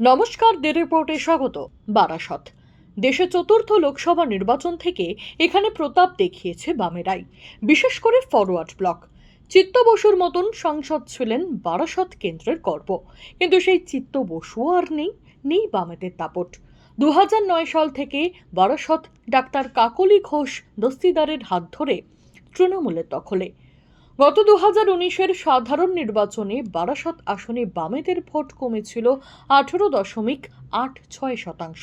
নমস্কার দে রিপোর্টে স্বাগত, বারাসত। দেশে চতুর্থ লোকসভা নির্বাচন থেকে এখানে প্রতাপ দেখিয়েছে বামেরাই, বিশেষ করে ফরওয়ার্ড ব্লক। চিত্ত বসুর মতন সংসদ ছিলেন বারাসত কেন্দ্রের গর্ব কিন্তু সেই চিত্ত বসু আর নেই নেই বামেদের দাপট। দু সাল থেকে বারাসত ডাক্তার কাকলি ঘোষ দস্তিদারের হাত ধরে তৃণমূলের দখলে। গত দু হাজার উনিশের সাধারণ নির্বাচনে বারাসত আসনে বামেদের ভোট কমেছিল আঠেরো দশমিক আট ছয় শতাংশ।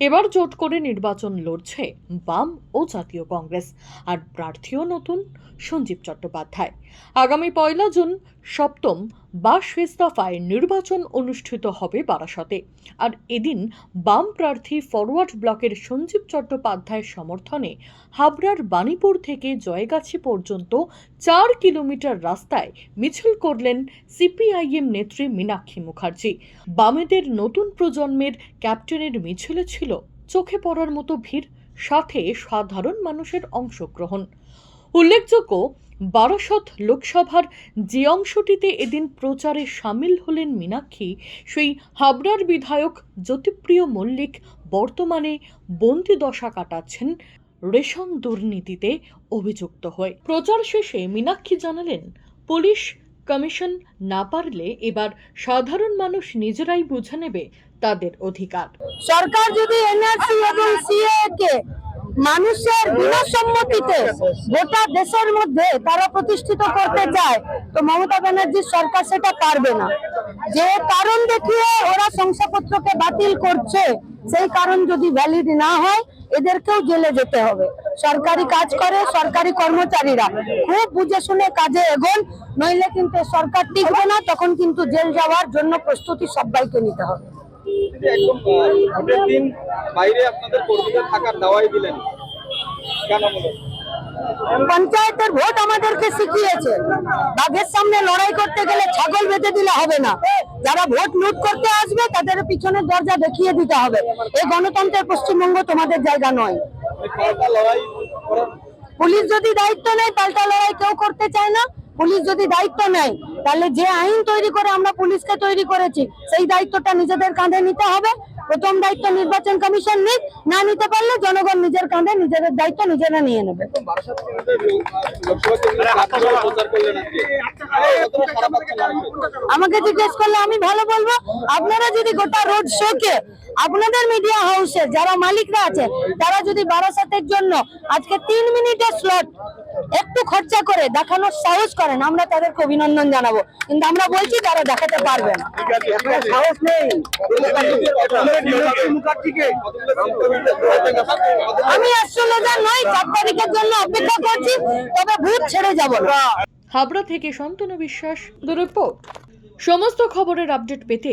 এবার জোট করে নির্বাচন লড়ছে বাম ও জাতীয় কংগ্রেস। আর প্রার্থীও নতুন, সঞ্জীব চট্টোপাধ্যায়। আগামী পয়লা জুন সপ্তম বা দফায় নির্বাচন অনুষ্ঠিত হবে বারাসতে। আর এদিন বাম প্রার্থী ফরওয়ার্ড ব্লকের সঞ্জীব চট্টোপাধ্যায়ের সমর্থনে হাবড়ার বাণীপুর থেকে জয়গাছি পর্যন্ত চার কিলোমিটার রাস্তায় মিছিল করলেন সিপিআইএম নেত্রী মীনাক্ষী মুখার্জি। বামেদের নতুন প্রজন্মের ক্যাপ্টেনের মিছিলে ছিল চোখে পড়ার মতো ভিড়, সাথে সাধারণ মানুষের অংশগ্রহণ। উল্লেখযোগ্য, বারাসত লোকসভার যে অংশটিতে এদিন প্রচারে সামিল হলেন মীনাক্ষী, সেই হাবড়ার বিধায়ক জ্যোতিপ্রিয় মল্লিক বর্তমানে বন্দি দশা কাটাচ্ছেন রেশন দুর্নীতিতে অভিযুক্ত হয়ে। প্রচার শেষে মীনাক্ষী জানালেন, পুলিশ কমিশন না পারলে এবার সাধারণ মানুষ নিজেরাই বুঝে নেবে তাদের অধিকার। সরকার যদি এনআরসি এবং সিএ কে মানুষের বিনা সম্মতিতে গোটা দেশের মধ্যে তারা প্রতিষ্ঠিত করতে চায়, তো মমতা ব্যানার্জির সরকার সেটা পারবে না। যে কারণ দেখিয়ে ওরা শংসাপত্রকে বাতিল করছে, সেই কারণ যদি ভ্যালিড না হয়, এদেরকেও জেলে যেতে হবে। সরকারি কাজ করে, সরকারি কর্মচারীরা। খুব বুঝে শুনে কাজে এগোন, নইলে কিন্তু সরকার টিকবে না, তখন কিন্তু জেল যাওয়ার জন্য প্রস্তুতি সবাইকে নিতে হবে। একদম ভোটের দিন বাইরে আপনাদের কর্মীদের থাকার দাওয়াই দিলেন। কেন পঞ্চায়েতের ভোট আমাদেরকে শিখিয়েছে। বাঘের সামনে লড়াই করতে গেলে ছাগল বেঁধে দিলে হবে না। যারা ভোট লুট করতে আসবে তাদের পিছনের দরজা দেখিয়ে দিতে হবে। এই গণতন্ত্রের পশ্চিমবঙ্গ তোমাদের জায়গা নয়। পুলিশ যদি দায়িত্ব নেয় পাল্টা লড়াই কেউ করতে চায় না। পুলিশ যদি দায়িত্ব নেয়, তাহলে যে আইন তৈরি করে আমরা পুলিশকে তৈরি করেছি, সেই দায়িত্বটা নিজেদের কাঁধে নিতে হবে। প্রথম দায়িত্ব নির্বাচন কমিশন নিক, না নিতে পারলে জনগণ নিজের কাঁধে নিজেদের দায়িত্ব নিজেরা নিয়ে নেবে। আমাকে জিজ্ঞেস করলে আমি ভালো বলব? আপনারা যদি গোটা রোড শোকে আপনাদের মিডিয়া হাউসে যারা মালিকরা আছে, তারা যদি বারাসাতের জন্য আজকে তিন মিনিটের স্লট একটু খরচা করে দেখানোর সাহস করেন আমরা তাদেরকে অভিনন্দন জানাব। কিন্তু আমরা বলছি তারা দেখাতে পারবে না। সাহস নেই। আমি অ্যাস্ট্রোলজার নয় চার তারিখের জন্য অপেক্ষা করছি তবে ভূত ছেড়ে যাব না। হাবড়া থেকে শান্তনু বিশ্বাস রিপোর্ট। সমস্ত খবরের আপডেট পেতে